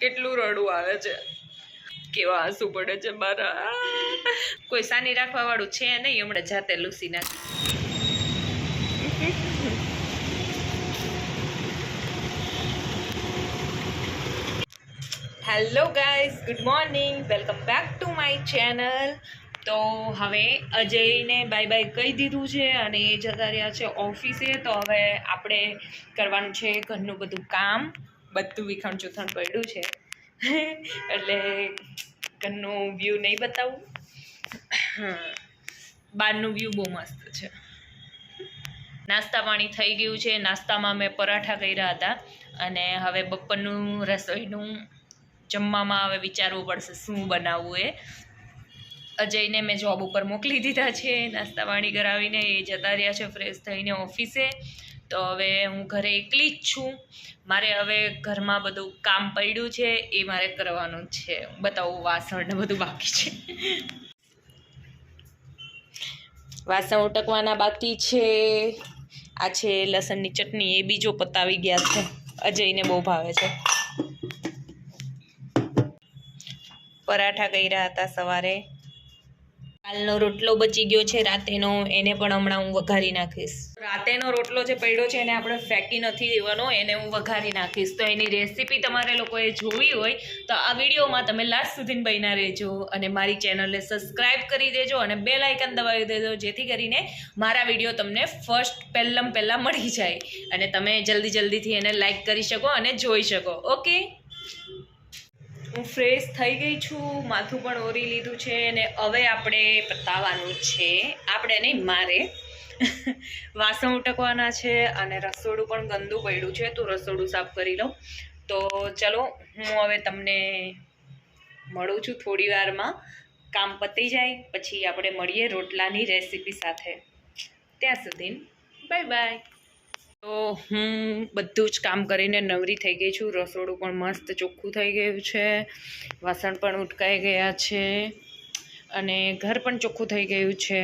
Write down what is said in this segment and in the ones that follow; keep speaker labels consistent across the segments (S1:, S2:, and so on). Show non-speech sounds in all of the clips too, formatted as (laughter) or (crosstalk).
S1: કેટલું રડવું આવે છે. કેવા આંસુ પડે છે મારા. કોઈ સાની રાખવા વાળું છે નહીં, હમણાં જાતે લૂસી hello guys good morning welcome back to my channel તો હવે અજયને બાય બાય કહી દીધું છે અને એ જતા રહ્યા છે ઓફિસે તો હવે આપણે કરવાનું છે ઘરનું બધું કામ. બધું વિખણ ચૂથણ પડ્યું છે. એટલે ઘરનું વ્યૂ નહીં બતાવું. બહારનું વ્યૂ બહુ મસ્ત છે. નાસ્તા પાણી થઈ ગયું છે. નાસ્તામાં મેં પરાઠા કર્યા હતા. અને હવે બપોરનું રસોઈનું જમવામાં હવે વિચારવું પડશે શું બનાવવું એ. અજયને મેં જોબ ઉપર મોકલી દીધા છે. નાસ્તા પાણી કરાવીને એ જતા રહ્યા છે ફ્રેશ થઈને ઓફિસે તો હવે હું ઘરે એકલી જ છું. મારે હવે ઘરમાં બધું કામ પડ્યું છે, એ મારે કરવાનું છે. બતાવું વાસણ બધું બાકી છે. વાસણ ઉટકવાના બાકી છે. આ છે લસણની ચટણી, એ બીજો પતાવી ગયા છે. અજયને બહુ ભાવે છે. પરાઠા કર્યા હતા સવારે. કાલનો રોટલો બચી ગયો છે, રાતેનો એને પણ હમણાં હું વઘારી નાખીશ. રાતેનો રોટલો જે પડ્યો છે એને આપણે ફેંકી નથી દેવાનો, એને હું વઘારી નાખીશ. તો એની રેસીપી તમારે લોકોએ જોવી હોય, તો આ વિડીયોમાં તમે લાસ્ટ સુધી બન્યા રહેજો અને મારી ચેનલને સબસ્ક્રાઈબ કરી દેજો અને બે લાઇકન દબાવી દેજો, જેથી કરીને મારા વીડિયો તમને ફર્સ્ટ પહેલાં પહેલાં મળી જાય. અને તમે જલ્દી જલ્દીથી એને લાઇક કરી શકો અને જોઈ શકો, ઓકે? હું ફ્રેશ થઈ ગઈ છું, માથું પણ ઓરી લીધું છે અને હવે આપણે પતાવવાનું છે. આપણે નહીં, મારે (laughs) વાસણ ઉટકવાના છે અને રસોડું પણ ગંદુ પડ્યું છે, તો રસોડું સાફ કરી લઉં. તો ચલો, હું હવે તમને મળું છું થોડી વારમાં. કામ પતી જાય, પછી આપણે મળીએ રોટલાની રેસીપી સાથે. ત્યાં સુધી બાય બાય તો હું બધું જ કામ કરીને નવરી થઈ ગઈ છું. રસોડું પણ મસ્ત ચોખ્ખું થઈ ગયું છે. વાસણ પણ ઉટકાઈ ગયા છે અને ઘર પણ ચોખ્ખું થઈ ગયું છે.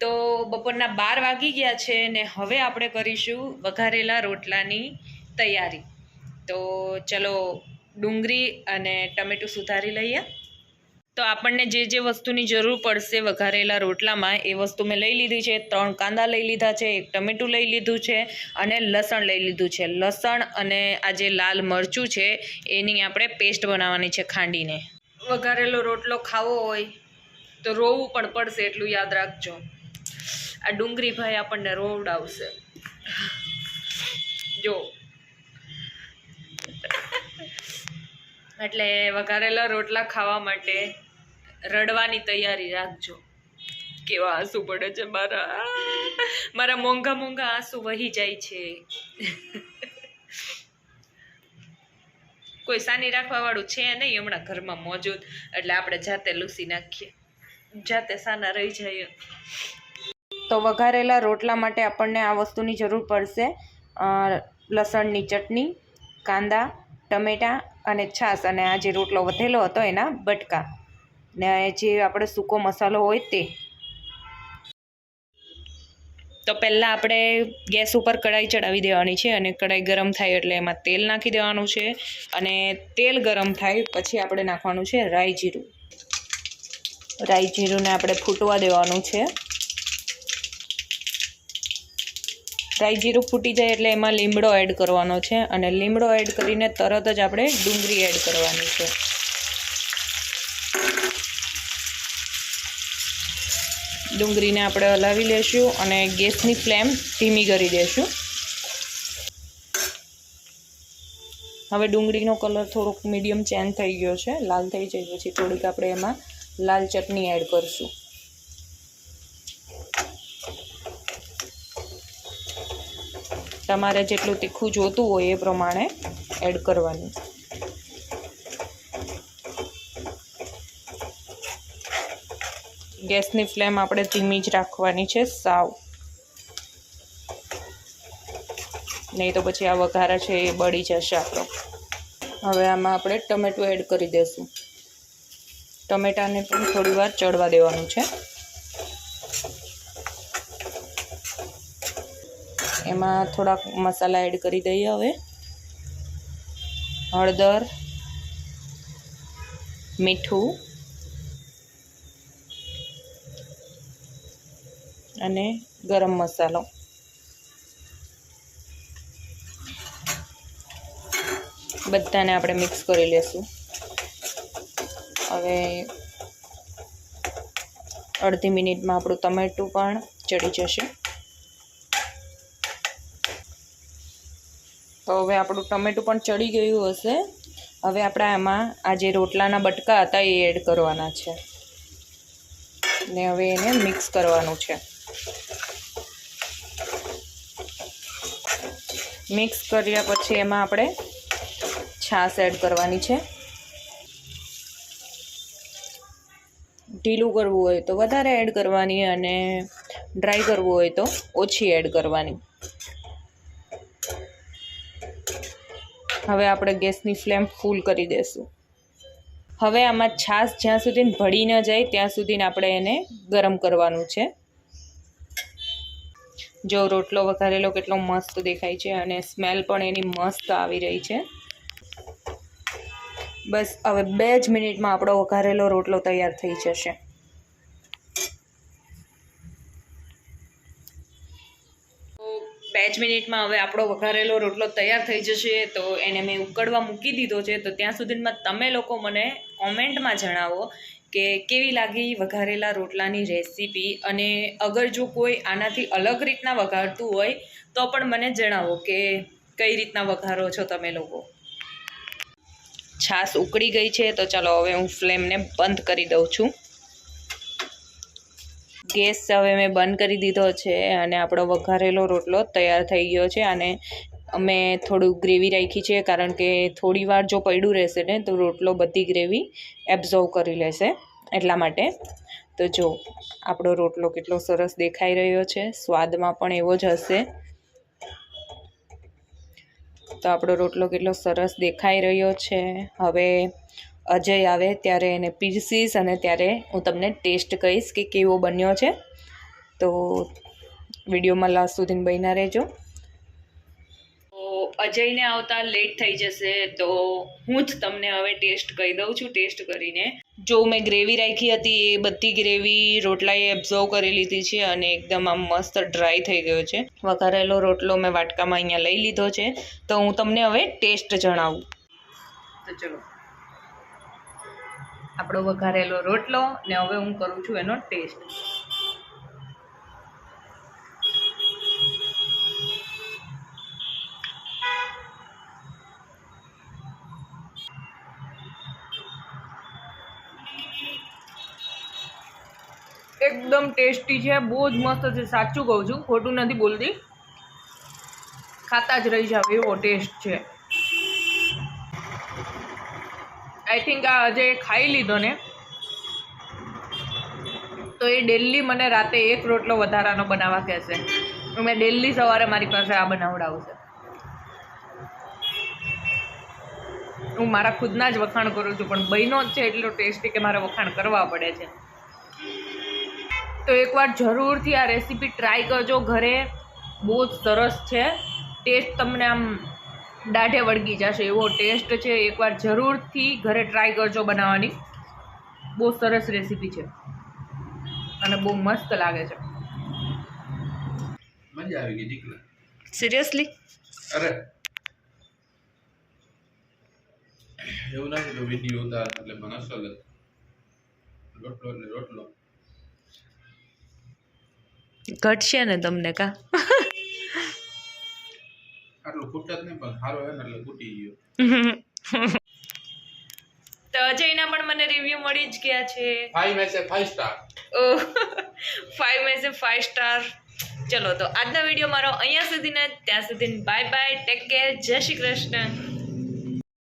S1: તો બપોરના બાર વાગી ગયા છે ને હવે આપણે કરીશું વઘારેલા રોટલાની તૈયારી. તો ચલો ડુંગળી અને ટમેટું સુધારી લઈએ. તો આપણને જે જે વસ્તુની જરૂર પડશે વઘારેલા રોટલામાં, એ વસ્તુ મેં લઈ લીધી છે, ત્રણ કાંદા લઈ લીધા છે, એક ટમેટું લઈ લીધું છે અને લસણ લઈ લીધું છે. લસણ અને આ જે લાલ મરચું છે, એની આપણે પેસ્ટ બનાવવાની છે ખાંડીને. વઘારેલો રોટલો ખાવો હોય તો રોવું પણ પડશે એટલું યાદ રાખજો. આ ડુંગળી ભાઈ આપણને રોવડાવશે. જો. એટલે વઘારેલા રોટલા ખાવા માટે રડવાની તૈયારી રાખજો. કેવા આંસુ પડે છે મારા. મારા મોંઘા મોંઘા આંસુ વહી જાય છે. કોઈ સાની રાખવા વાળું છે નહીં, હમણાં ઘરમાં મોજૂદ. એટલે આપણે જાતે લૂસી નાખીએ. જાતે સાના રહી જઈએ તો વઘારેલા રોટલા માટે આપણને આ વસ્તુની જરૂર પડશે લસણની ચટણી, કાંદા, ટમેટાં અને છાશ. અને આ જે રોટલો વધેલો હતો એના બટકા. ને જે આપણે સૂકો મસાલો હોય તે. તો પહેલાં આપણે ગેસ ઉપર કઢાઈ ચડાવી દેવાની છે અને કઢાઈ ગરમ થાય એટલે એમાં તેલ નાખી દેવાનું છે અને તેલ ગરમ થાય પછી આપણે નાખવાનું છે રાઈ જીરું. રાઈ જીરુંને આપણે ફૂટવા દેવાનું છે. રાઈ જીરું ફૂટી જાય એટલે એમાં લીમડો એડ કરવાનો છે અને લીમડો એડ કરીને તરત જ આપણે ડુંગળી એડ કરવાની છે. ડુંગળીને આપણે હલાવી લેશું અને ગેસની ફ્લેમ ધીમી કરી દેશું. હવે ડુંગળીનો કલર થોડોક મીડિયમ ચેન્જ થઈ ગયો છે, લાલ થઈ જાય પછી થોડીક આપણે એમાં લાલ ચટણી એડ કરશું. તમારે જેટલું તીખું જોતું હોય એ પ્રમાણે એડ કરવાનું. ગેસની ફ્લેમ આપણે ધીમી જ રાખવાની છે, સાવ. નહીં તો પછી આ વઘારા છે એ બળી જશે આપણો. હવે આમાં આપણે ટમેટું એડ કરી દઈશું ટમેટાને પણ થોડી વાર ચડવા દેવાનું છે. એમાં થોડાક મસાલા એડ કરી દઈએ હવે. હળદર, મીઠું અને ગરમ મસાલો. બધાને આપણે મિક્સ કરી લેશું. હવે અડધી મિનિટમાં આપણું ટમેટું પણ ચડી જશે. તો હવે આપણું ટમેટું પણ ચડી ગયું હશે. હવે આપણે આમાં આ જે રોટલાના બટકા હતા એ એડ કરવાના છે. ને હવે એને મિક્સ કરવાનું છે. મિક્સ કર્યા પછી એમાં આપણે છાશ એડ કરવાની છે. ઢીલું કરવું હોય તો વધારે એડ કરવાની અને ડ્રાય કરવું હોય તો ઓછી એડ કરવાની. હવે આપણે ગેસની ફ્લેમ ફૂલ કરી દેશું. હવે આમાં છાશ જ્યાં સુધી ભળી ન જાય ત્યાં સુધી આપણે એને ગરમ કરવાનું છે. જો રોટલો વઘારેલો કેટલો મસ્ત દેખાય છે અને સ્મેલ પણ એની મસ્ત આવી રહી છે. બસ હવે બે જ મિનિટમાં આપણો વઘારેલો રોટલો તૈયાર થઈ જશે. બે જ મિનિટમાં હવે આપણો વઘારેલો રોટલો તૈયાર થઈ જશે તો એને મેં ઉકળવા મૂકી દીધો છે. તો ત્યાં સુધીમાં તમે લોકો મને કોમેન્ટમાં જણાવો કે કેવી લાગી વઘારેલા રોટલાની રેસીપી અને અગર જો કોઈ આનાથી અલગ રીતના વઘારતું હોય, તો પણ મને જણાવો કે કઈ રીતના વઘારો છો તમે લોકો? છાશ ઉકળી ગઈ છે, તો ચાલો હવે હું ફ્લેમને બંધ કરી દઉં છું. ગેસ હવે મેં બંધ કરી દીધો છે અને આપણો વઘારેલો રોટલો તૈયાર થઈ ગયો છે અને અમે થોડું ગ્રેવી રાખી છે, કારણ કે થોડી વાર જો પડ્યું રહેશે ને, તો રોટલો બધી ગ્રેવી એબ્ઝોર્વ કરી લેશે એટલા માટે. તો જો, આપણો રોટલો કેટલો સરસ દેખાઈ રહ્યો છે, સ્વાદમાં પણ એવો જ હશે. તો આપણો રોટલો કેટલો સરસ દેખાઈ રહ્યો છે. હવે અજય આવે ત્યારે એને પીરસીશ અને ત્યારે હું તમને ટેસ્ટ કહીશ કે કેવો બન્યો છે. તો વિડીયોમાં લાસ્ટ સુધી બન્યા રહેજો. અજયને આવતા લેટ થઈ જશે તો હું જ તમને હવે ટેસ્ટ કહી દઉં છું ટેસ્ટ કરીને. જો મેં ગ્રેવી રાખી હતી, એ બધી ગ્રેવી રોટલાએ એબ્ઝોર્વ કરી લીધી છે અને એકદમ આમ મસ્ત ડ્રાય થઈ ગયો છે. વઘારેલો રોટલો મેં વાટકામાં અહીંયા લઈ લીધો છે. તો હું તમને હવે ટેસ્ટ જણાવું. તો ચલો. આપણો વઘારેલો રોટલો ને હવે હું કરું છું એનો ટેસ્ટ એકદમ ટેસ્ટી છે, બહુ જ મસ્ત છે, સાચું કહું છું, ખોટું નથી બોલતી. ખાતા જ રહી જાવ એવો ટેસ્ટ છે. આઈ થિંક આ અજય ખાઈ લીધો ને, તો એ ડેલી મને રાતે એક રોટલો વધારાનો બનાવવા કહેશે. મેં ડેલી સવારે મારી પાસે આ બનાવડાવશે હું મારા ખુદના જ વખાણ કરું છું, પણ બહેનો જ છે એટલો ટેસ્ટી કે મારે વખાણ કરવા પડે છે. તો એકવાર જરૂરથી આ રેસીપી ટ્રાય કરજો. ઘરે બહુ જ સરસ છે. ટેસ્ટ તમને આમ દાઢે વળગી જશે. એવો ટેસ્ટ છે. એકવાર જરૂરથી ઘરે ટ્રાય કરજો બનાવવાની. બહુ સરસ રેસીપી છે. અને બહુ મસ્ત લાગે છે.
S2: મજા આવી ગઈ દીકરા.
S1: સિરિયસલી
S2: અરે. એવું નથી કે વીડિયો ઉતાર એટલે મને અસલ રોટલો એટલે રોટલો.
S1: ઘટશે ને તમને કા?
S2: આટલું ખૂટે જ નહીં પણ સારો હે ને એટલે ખૂટી ગયો.
S1: તો અજયના પણ મને રિવ્યુ મળી જ ગયા છે.
S2: ફાઈવ મેસે ફાઈવ સ્ટાર
S1: ફાઈવ મેં સે ફાઈવ સ્ટાર ચલો તો આજના વીડિયો મારો અહીંયા સુધીને. ત્યાં સુધી બાય બાય ટેક કેર જય શ્રી કૃષ્ણ.